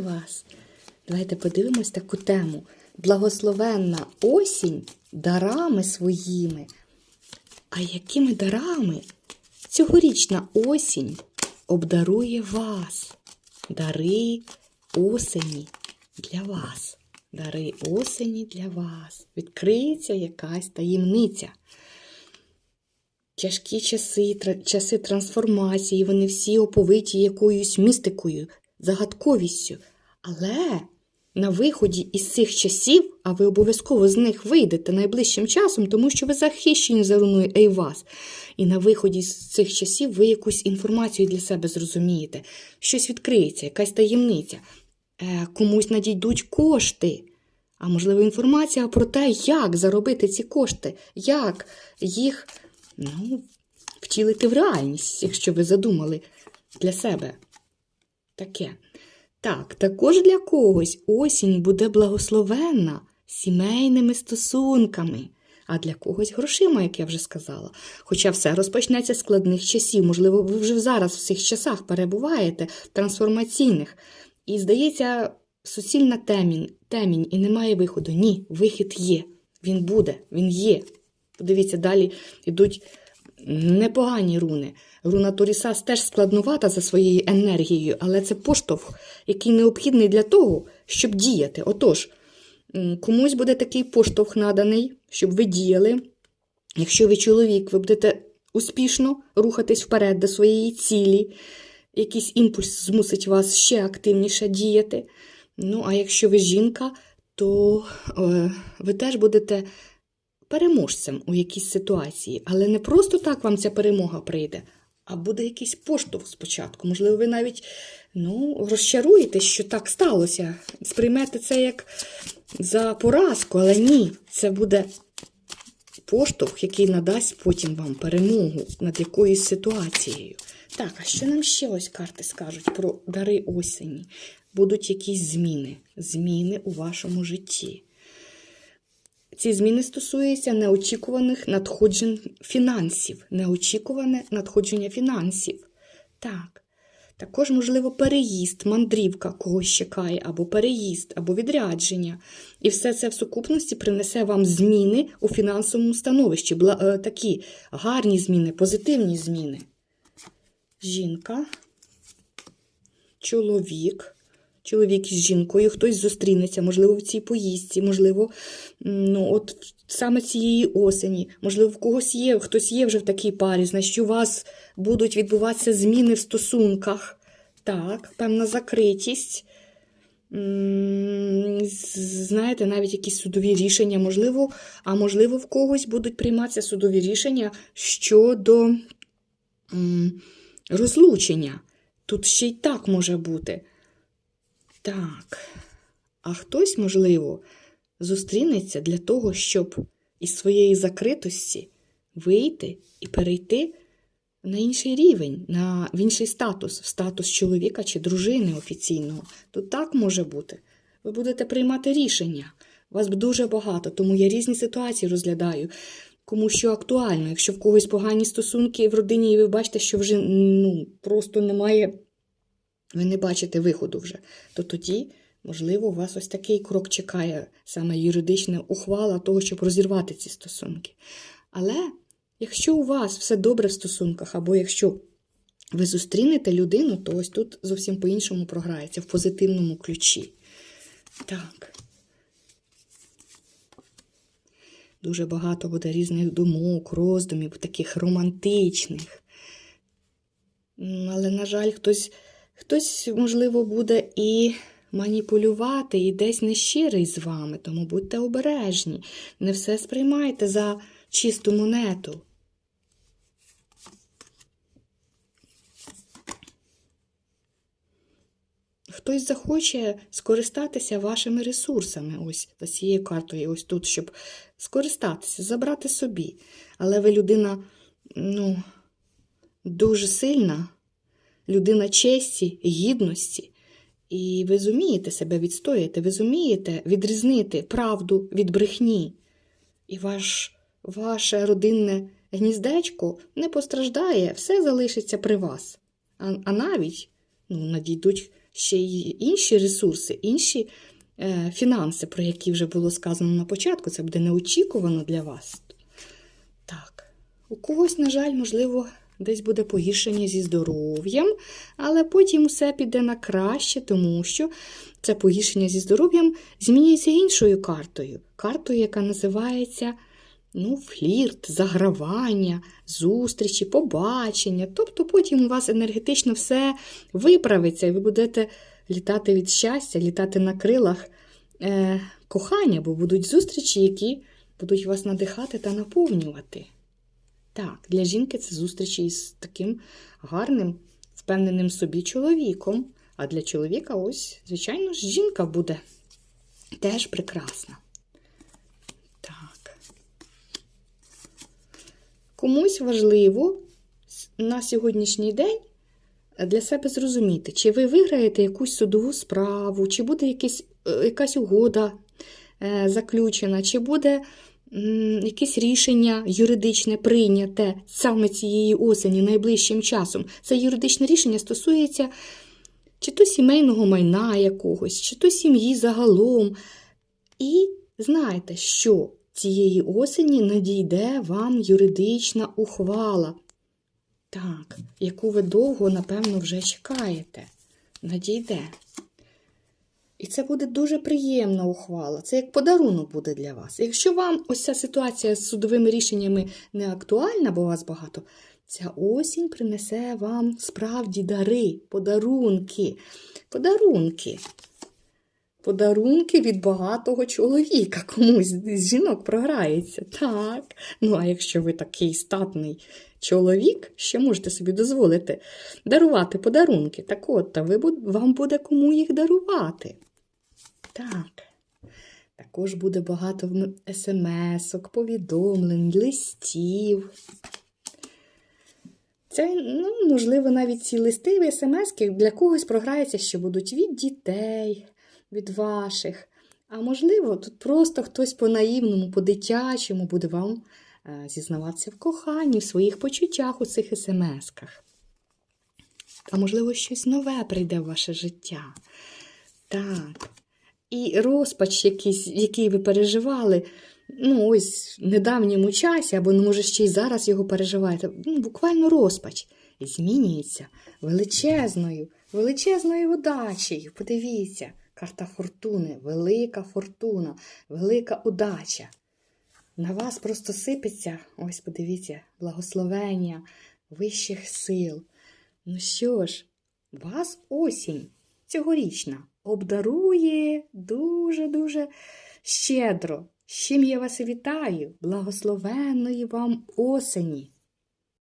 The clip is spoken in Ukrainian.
Вас! Давайте подивимось таку тему. Благословенна осінь дарами своїми. А якими дарами цьогорічна осінь обдарує вас? Дари осені для вас. Дари осені для вас. Відкриється якась таємниця. Тяжкі часи, часи трансформації, вони всі оповиті якоюсь містикою, загадковістю. Але на виході із цих часів, а ви обов'язково з них вийдете найближчим часом, тому що ви захищені за руною Ейвас. І на виході з цих часів ви якусь інформацію для себе зрозумієте. Щось відкриється, якась таємниця. Е, комусь надійдуть кошти. А можливо, інформація про те, як заробити ці кошти, як їх ну, втілити в реальність, якщо ви задумали для себе таке. Так, також для когось осінь буде благословенна сімейними стосунками, а для когось грошима, як я вже сказала. Хоча все розпочнеться складних часів. Можливо, ви вже зараз в цих часах перебуваєте трансформаційних. І здається, суцільна темінь, темінь і немає виходу. Ні, вихід є. Він буде, він є. Подивіться, далі йдуть непогані руни. Руна Торісас теж складнувата за своєю енергією, але це поштовх, який необхідний для того, щоб діяти. Отож, комусь буде такий поштовх наданий, щоб ви діяли. Якщо ви чоловік, ви будете успішно рухатись вперед до своєї цілі, якийсь імпульс змусить вас ще активніше діяти. Ну, а якщо ви жінка, то е, ви теж будете переможцем у якійсь ситуації. Але не просто так вам ця перемога прийде, а буде якийсь поштовх спочатку. Можливо, ви навіть ну, розчаруєтесь, що так сталося. Сприймете це як за поразку, але ні, це буде поштовх, який надасть потім вам перемогу над якоюсь ситуацією. Так, а що нам ще ось карти скажуть про дари осені? Будуть якісь зміни, зміни у вашому житті. Ці зміни стосуються неочікуваних надходжень фінансів, неочікуване надходження фінансів. Так. Також, можливо, переїзд, мандрівка когось чекає, або переїзд, або відрядження. І все це в сукупності принесе вам зміни у фінансовому становищі. Е, такі гарні зміни, позитивні зміни. Жінка, чоловік, чоловік із жінкою, хтось зустрінеться, можливо, в цій поїздці, можливо, ну, от саме цієї осені, можливо, в когось є, хтось є вже в такій парі, значить, у вас будуть відбуватися зміни в стосунках. Так, певна закритість. Знаєте, навіть якісь судові рішення, можливо, а можливо, в когось будуть прийматися судові рішення щодо розлучення. Тут ще й так може бути. Так. А хтось, можливо, зустрінеться для того, щоб із своєї закритості вийти і перейти на інший рівень, на, в інший статус, в статус чоловіка чи дружини офіційного. Тут так може бути. Ви будете приймати рішення. Вас дуже багато, тому я різні ситуації розглядаю. Кому що актуально. Якщо в когось погані стосунки в родині, і ви бачите, що вже ну, просто немає, ви не бачите виходу вже, то тоді, можливо, вас ось такий крок чекає, саме юридична ухвала того, щоб розірвати ці стосунки. Але якщо у вас все добре в стосунках, або якщо ви зустрінете людину, то ось тут зовсім по-іншому програється, в позитивному ключі. Так. Дуже багато буде різних думок, роздумів, таких романтичних. Але, на жаль, хтось, хтось, можливо, буде і маніпулювати, і десь нещирий з вами, тому будьте обережні. Не все сприймайте за чисту монету. Хтось захоче скористатися вашими ресурсами, ось цією картою, ось тут, щоб скористатися, забрати собі. Але ви людина, ну, дуже сильна, людина честі, гідності. І ви зумієте себе відстояти, ви зумієте відрізнити правду від брехні. І ваш, ваше родинне гніздечко не постраждає, все залишиться при вас. А, а навіть ну, надійдуть ще й інші ресурси, інші е, фінанси, про які вже було сказано на початку. Це буде неочікувано для вас. Так, у когось, на жаль, можливо, десь буде погіршення зі здоров'ям, але потім все піде на краще, тому що це погіршення зі здоров'ям змінюється іншою картою. Картою, яка називається ну, флірт, загравання, зустрічі, побачення. Тобто потім у вас енергетично все виправиться, і ви будете літати від щастя, літати на крилах е, кохання, бо будуть зустрічі, які будуть вас надихати та наповнювати. Так, для жінки це зустрічі із таким гарним, впевненим собі чоловіком. А для чоловіка, ось, звичайно ж, жінка буде теж прекрасна. Так. Комусь важливо на сьогоднішній день для себе зрозуміти, чи ви виграєте якусь судову справу, чи буде якийсь, е, якась угода е, заключена, чи буде якесь рішення юридичне прийняте саме цієї осені найближчим часом. Це юридичне рішення стосується чи то сімейного майна якогось, чи то сім'ї загалом. І знаєте, що цієї осені надійде вам юридична ухвала. Так, яку ви довго, напевно, вже чекаєте. Надійде. І це буде дуже приємна ухвала. Це як подарунок буде для вас. Якщо вам ось ця ситуація з судовими рішеннями не актуальна, бо вас багато, ця осінь принесе вам справді дари, подарунки. Подарунки. Подарунки від багатого чоловіка комусь з жінок програється. Так. Ну, а якщо ви такий статний чоловік, ще можете собі дозволити дарувати подарунки. Так от, та ви, вам буде кому їх дарувати. Так. Також буде багато смс-ок, повідомлень, листів. Це, ну, можливо, навіть ці листи і смс-ки для когось програється, що будуть від дітей, від ваших. А можливо, тут просто хтось по-наївному, по-дитячому буде вам е, зізнаватися в коханні, в своїх почуттях у цих смс-ках. А можливо, щось нове прийде в ваше життя. Так. І розпач, якийсь, який ви переживали, ну, ось в недавньому часі, або, ну, може, ще й зараз його переживаєте, ну, буквально розпач змінюється величезною, величезною удачею. Подивіться, карта фортуни, велика фортуна, велика удача. На вас просто сипеться, ось подивіться, благословення вищих сил. Ну що ж, вас осінь цьогорічна обдарує дуже-дуже щедро. З чим я вас вітаю, благословенної вам осені!